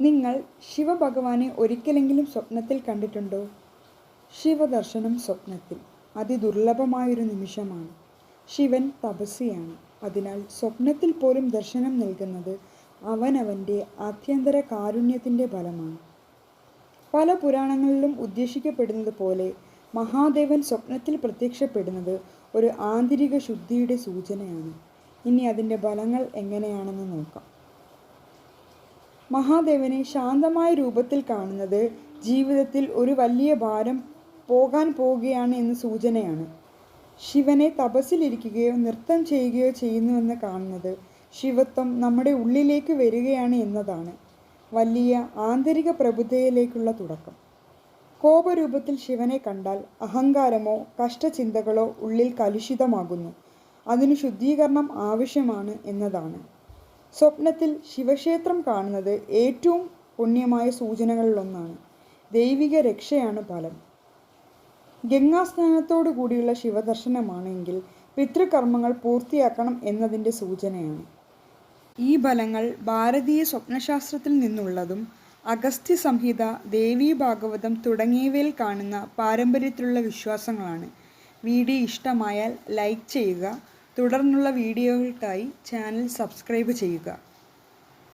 നിങ്ങൾ ശിവഭഗവാനെ ഒരിക്കലെങ്കിലും സ്വപ്നത്തിൽ കണ്ടിട്ടുണ്ടോ? ശിവദർശനം സ്വപ്നത്തിൽ. അതിദുർലഭമായൊരു നിമിഷമാണ്. ശിവൻ തപസ്സിയാണ് അതിനാൽ സ്വപ്നത്തിൽ പോലും ദർശനം നൽകുന്നത് അവനവന്റെ ആഭ്യന്തര കാരുണ്യത്തിന്റെ ഫലമാണ്. പല പുരാണങ്ങളിലും ഉദ്ദേശിക്കപ്പെടുന്നത് പോലെ മഹാദേവൻ സ്വപ്നത്തിൽ പ്രത്യക്ഷപ്പെടുന്നത് ഒരു ആന്തരിക ശുദ്ധിയുടെ സൂചനയാണ്. ഇനി അതിന്റെ ഫലങ്ങൾ എങ്ങനെയാണെന്ന് നോക്കാം. മഹാദേവനെ ശാന്തമായ രൂപത്തിൽ കാണുന്നത് ജീവിതത്തിൽ ഒരു വലിയ ഭാരം പോകാൻ പോവുകയാണ് എന്ന സൂചനയാണ്. ശിവനെ തപസ്സിലിരിക്കുകയോ നൃത്തം ചെയ്യുകയോ ചെയ്യുന്നുവെന്ന് കാണുന്നത് ശിവത്വം നമ്മുടെ ഉള്ളിലേക്ക് വരികയാണ് എന്നതാണ്. വലിയ ആന്തരിക പ്രബുദ്ധയിലേക്കുള്ള തുടക്കം. കോപരൂപത്തിൽ ശിവനെ കണ്ടാൽ അഹങ്കാരമോ കഷ്ടചിന്തകളോ ഉള്ളിൽ കലുഷിതമാകുന്നു. അതിനു ശുദ്ധീകരണം ആവശ്യമാണ് എന്നതാണ്. സ്വപ്നത്തിൽ ശിവക്ഷേത്രം കാണുന്നത് ഏറ്റവും പുണ്യമായ സൂചനകളിലൊന്നാണ്. ദൈവിക രക്ഷയാണ് ഫലം. ഗംഗാസ്നാനത്തോടു കൂടിയുള്ള ശിവദർശനമാണെങ്കിൽ പിതൃകർമ്മങ്ങൾ പൂർത്തിയാക്കണം എന്നതിന്റെ സൂചനയാണ്. ഈ ഫലങ്ങൾ ഭാരതീയ സ്വപ്നശാസ്ത്രത്തിൽ നിന്നുള്ളതും അഗസ്ത്യ സംഹിത ദേവീ ഭാഗവതം തുടങ്ങിയവയിൽ കാണുന്ന പാരമ്പര്യത്തിലുള്ള വിശ്വാസങ്ങളാണ്. വീഡിയോ ഇഷ്ടമായാൽ ലൈക്ക് ചെയ്യുക തുടർന്നുള്ള വീഡിയോകൾക്കായി ചാനൽ സബ്സ്ക്രൈബ് ചെയ്യുക.